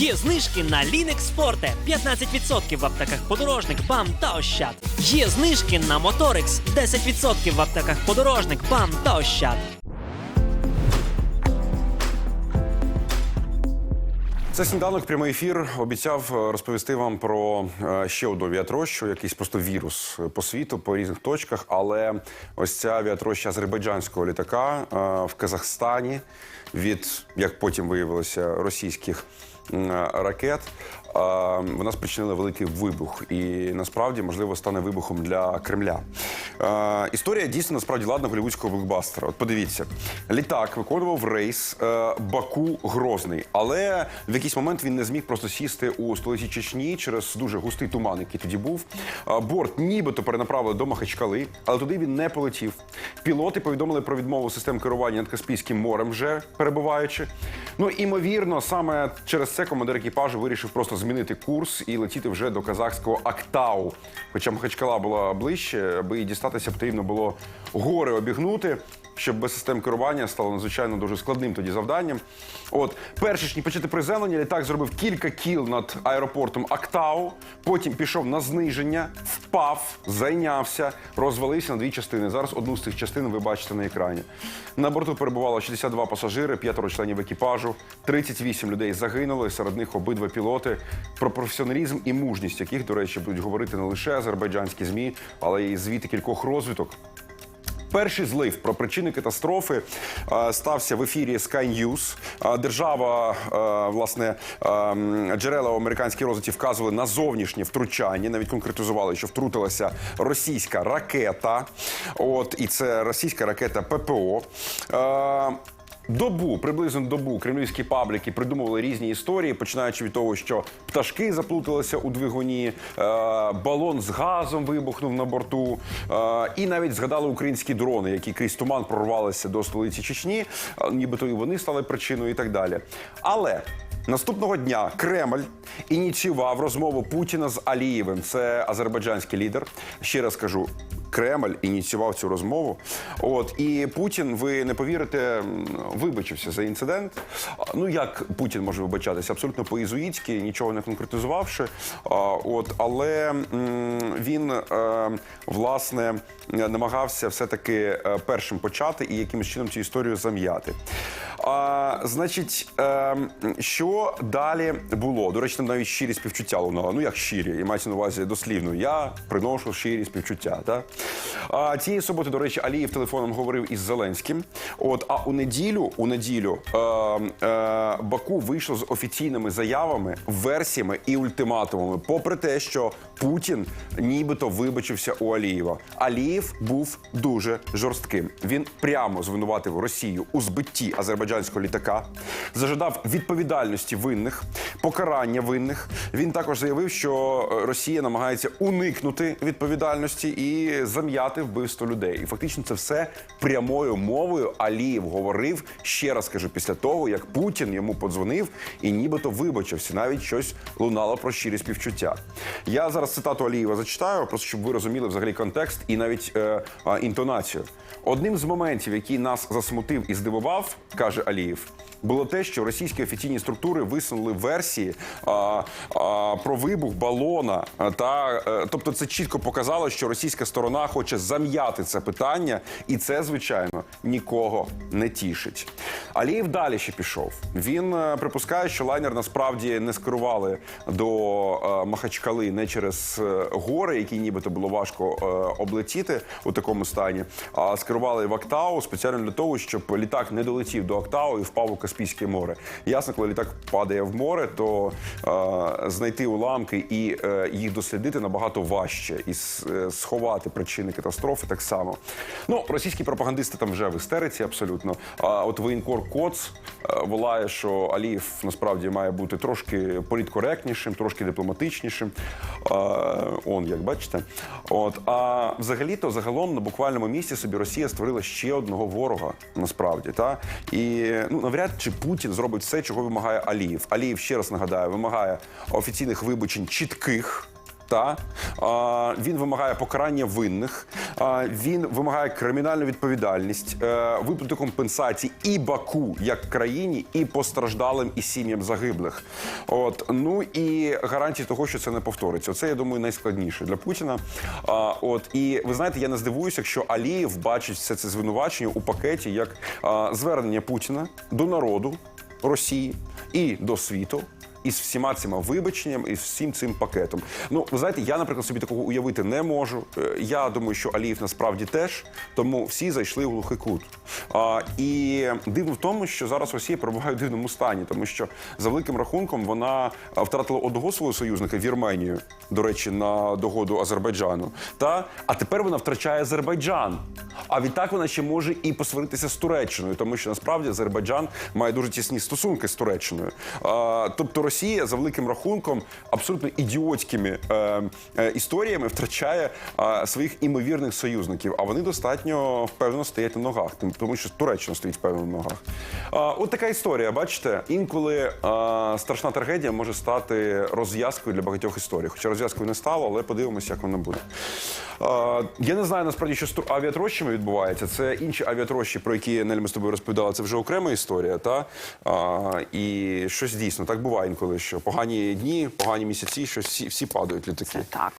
Є знижки на Linux Forte 15% в аптеках подорожник, БАМ та Ощад. Є знижки на Motorix 10% в аптеках подорожник, БАМ та Ощад. Це сніданок прямий ефір. Обіцяв е, розповісти вам про е, ще одну авіатрощу, якийсь просто вірус е, по світу, по різних точках. Але ось ця авіатроща азербайджанського літака в Казахстані від, як потім виявилося, російських ракет. е, Вона спричинила великий вибух, і насправді можливо стане вибухом для Кремля. Е, Історія дійсно насправді ладна голівудського блокбастера. От подивіться, літак виконував рейс е, Баку Грозний, але в якийсь момент він не зміг просто сісти у столиці Чечні через дуже густий туман, який тоді був. Е, Борт нібито перенаправили до Махачкали, але туди він не полетів. Пілоти повідомили про відмову систем керування над Каспійським морем, вже перебуваючи. Ну імовірно, саме через це командир екіпажу вирішив просто змінити курс і летіти вже до казахського Актау. Хоча Махачкала була ближче, аби їй дістатися, потрібно було гори обігнути. Щоб без систем керування стало надзвичайно дуже складним тоді завданням. От, перш ніж почати приземлення, літак зробив кілька кіл над аеропортом Актау, потім пішов на зниження, впав, зайнявся, розвалився на дві частини. Зараз одну з цих частин ви бачите на екрані. На борту перебувало 62 пасажири, п'ятеро членів екіпажу, 38 людей загинули, серед них обидва пілоти. Про професіоналізм і мужність, яких, до речі, будуть говорити не лише азербайджанські ЗМІ, але й звіти кількох розвиток. Перший злив про причини катастрофи е, стався в ефірі Sky News. Е, Держава, е, власне, джерела у американській розвиті вказували на зовнішнє втручання. Навіть конкретизували, що втрутилася російська ракета. От і це російська ракета ППО. Добу, приблизно добу, кремлівські пабліки придумували різні історії, починаючи від того, що пташки заплуталися у двигуні, е, балон з газом вибухнув на борту, е, і навіть згадали українські дрони, які крізь туман прорвалися до столиці Чечні, е, нібито і вони стали причиною і так далі. Але Наступного дня Кремль ініціював розмову Путіна з Алієвим. Це азербайджанський лідер. Ще раз кажу. Кремль ініціював цю розмову. От і Путін, ви не повірите, вибачився за інцидент. Ну як Путін може вибачатися? Абсолютно по-ізуїцьки, нічого не конкретизувавши. От, але він е, власне намагався все-таки е, першим почати і якимось чином цю історію зам'яти. А, значить, е, що далі було? До речі, там навіть щирі співчуття лунало. Ну як щирі, і мається на увазі дослівно. Я приношу щирі співчуття. Та? А, цієї суботи, до речі, Алієв телефоном говорив із Зеленським. От, а у неділю, у неділю е, е, Баку вийшло з офіційними заявами, версіями і ультиматумами, попри те, що Путін нібито вибачився у Алієва. Алієв був дуже жорстким. Він прямо звинуватив Росію у збитті азербайджанського літака, зажадав відповідальності винних, покарання винних. Він також заявив, що Росія намагається уникнути відповідальності і зам'яти вбивство людей. І фактично це все прямою мовою Алієв говорив ще раз кажу, після того як Путін йому подзвонив і нібито вибачився. Навіть щось лунало про щирі співчуття. Я зараз цитату Алієва зачитаю, просто щоб ви розуміли взагалі контекст і навіть е, а, інтонацію. Одним з моментів, який нас засмутив і здивував, каже Алієв, було те, що російські офіційні структури висунули версії а, а, про вибух балона. Та е, тобто, це чітко показало, що російська сторона хоче зам'яти це питання, і це звичайно нікого не тішить. Алієв далі ще пішов. Він е, припускає, що лайнер насправді не скерували до е, Махачкали не через е, гори, які нібито було важко облетіти у такому стані, а скерували в Актау спеціально для того, щоб літак не долетів до Актау і впав у Каспійське море. Ясно, коли літак падає в море, то знайти уламки і їх дослідити набагато важче, і сховати причини катастрофи так само. Ну, російські пропагандисти там вже в істериці абсолютно. А от воєнкор Коц е, волає, що Алієв насправді має бути трошки політкоректнішим, трошки дипломатичнішим. Е, он, як бачите. От, а взагалі-то загалом на буквальному місці собі Росія створила ще одного ворога насправді. Та? І ну, навряд чи Путін зробить все, чого вимагає Алієв. Алієв, ще раз нагадаю, вимагає офіційних вибачень чітких. Та він вимагає покарання винних, він вимагає кримінальну відповідальність, е, виплату компенсацій і Баку як країні, і постраждалим і сім'ям загиблих. От ну і гарантії того, що це не повториться. Це я думаю найскладніше для Путіна. От і ви знаєте, я не здивуюся, якщо Алієв бачить все це звинувачення у пакеті як звернення Путіна до народу Росії і до світу із всіма цими вибаченням і всім цим пакетом. Ну, ви знаєте, я, наприклад, собі такого уявити не можу. Е, Я думаю, що Аліїв насправді теж, тому всі зайшли у глухий кут. А, і дивно в тому, що зараз Росія перебуває в дивному стані, тому що за великим рахунком вона втратила одного свого союзника Вірменію, до речі, на догоду Азербайджану. Та а тепер вона втрачає Азербайджан. А відтак вона ще може і посваритися з Туреччиною, тому що насправді Азербайджан має дуже тісні стосунки з Туреччиною. А, тобто Росія за великим рахунком абсолютно ідіотськими е, е, історіями втрачає е, своїх імовірних союзників. А вони достатньо впевнено стоять на ногах, тому що Туреччина стоїть впевнено на ногах. А, от така історія. Бачите, інколи е, страшна трагедія може стати розв'язкою для багатьох історій. Хоча розв'язкою не стало, але подивимося, як воно буде. Е, я не знаю насправді, що з ту- авіатрощами відбувається. Це інші авіатрощі, про які Нель, ми з тобою розповідали. Це вже окрема історія. Та а, і щось дійсно так буває інколи, що погані дні, погані місяці, що всі, всі падають літаки. Так.